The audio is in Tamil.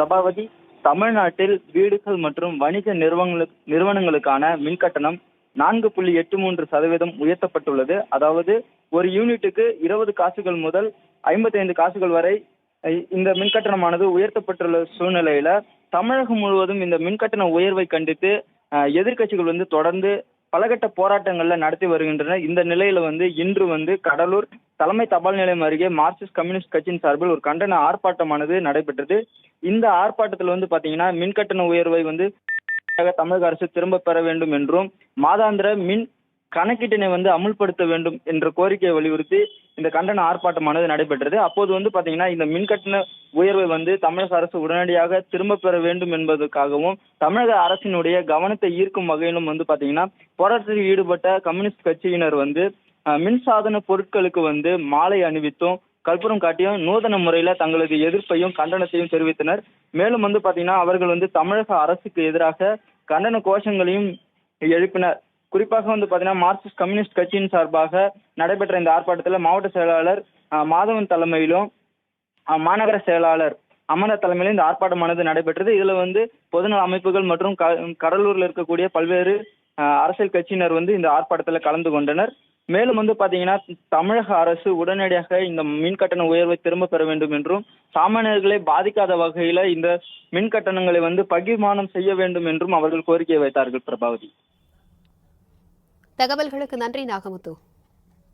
பிரபாவதி தமிழ்நாட்டில் வீடுகள் மற்றும் வணிக நிறுவனங்களுக்கு நிறுவனங்களுக்கான மின்கட்டணம் நான்கு புள்ளி எட்டு மூன்று சதவீதம் உயர்த்தப்பட்டுள்ளது. அதாவது ஒரு யூனிட்டுக்கு இருபது காசுகள் முதல் ஐம்பத்தைந்து காசுகள் வரை இந்த மின்கட்டணமானது உயர்த்தப்பட்டுள்ள சூழ்நிலையில தமிழகம் முழுவதும் இந்த மின்கட்டண உயர்வை கண்டித்து எதிர்கட்சிகள் வந்து தொடர்ந்து பலகட்ட போராட்டங்கள்ல நடத்தி வருகின்றன இந்த நிலையில வந்து இன்று வந்து கடலூர் தலைமை தபால் நிலையம் அருகே மார்க்சிஸ்ட் கம்யூனிஸ்ட் கட்சியின் சார்பில் ஒரு கண்டன ஆர்ப்பாட்டமானது நடைபெற்றது. இந்த ஆர்ப்பாட்டத்தில் வந்து பாத்தீங்கன்னா மின் கட்டண உயர்வை வந்து தமிழக அரசு திரும்ப பெற வேண்டும் என்றும் மாதாந்திர மின் கணக்கீட்டினை வந்து அமுல்படுத்த வேண்டும் என்ற கோரிக்கையை வலியுறுத்தி இந்த கண்டன ஆர்ப்பாட்டமானது நடைபெற்றது. அப்போது வந்து பாத்தீங்கன்னா இந்த மின்கட்டண உயர்வை வந்து தமிழக அரசு உடனடியாக திரும்ப பெற வேண்டும் என்பதற்காகவும் தமிழக அரசினுடைய கவனத்தை ஈர்க்கும் வகையிலும் வந்து பாத்தீங்கன்னா போராட்டத்தில் ஈடுபட்ட கம்யூனிஸ்ட் கட்சியினர் வந்து மின்சாதன பொருட்களுக்கு வந்து மாலை அணிவித்தும் கற்பூரம் காட்டியும் நூதன முறையில தங்களது எதிர்ப்பையும் கண்டனத்தையும் தெரிவித்தனர். மேலும் வந்து பாத்தீங்கன்னா அவர்கள் வந்து தமிழக அரசுக்கு எதிராக கண்டன கோஷங்களையும் எழுப்பினர். குறிப்பாக வந்து பாத்தீங்கன்னா மார்க்சிஸ்ட் கம்யூனிஸ்ட் கட்சியின் சார்பாக நடைபெற்ற இந்த ஆர்ப்பாட்டத்தில் மாவட்ட செயலாளர் மாதவன் தலைமையிலும் மாநகர செயலாளர் அமர தலைமையிலும் இந்த ஆர்ப்பாட்டமானது நடைபெற்றது. இதுல வந்து பொதுநல அமைப்புகள் மற்றும் க- கடலூர்ல இருக்கக்கூடிய பல்வேறு அரசியல் கட்சியினர் வந்து இந்த ஆர்ப்பாட்டத்தில் கலந்து கொண்டனர். மேலும் வந்து பாத்தீங்கன்னா தமிழக அரசு உடனடியாக இந்த மின் கட்டண உயர்வை திரும்ப பெற வேண்டும் என்றும் சாமானியர்களை பாதிக்காத வகையில இந்த மின் கட்டணங்களை வந்து பகிர்மானம் செய்ய வேண்டும் என்றும் அவர்கள் கோரிக்கை வைத்தார்கள் பிரபாவதி. தகவல்களுக்கு நன்றி நாகமுத்து.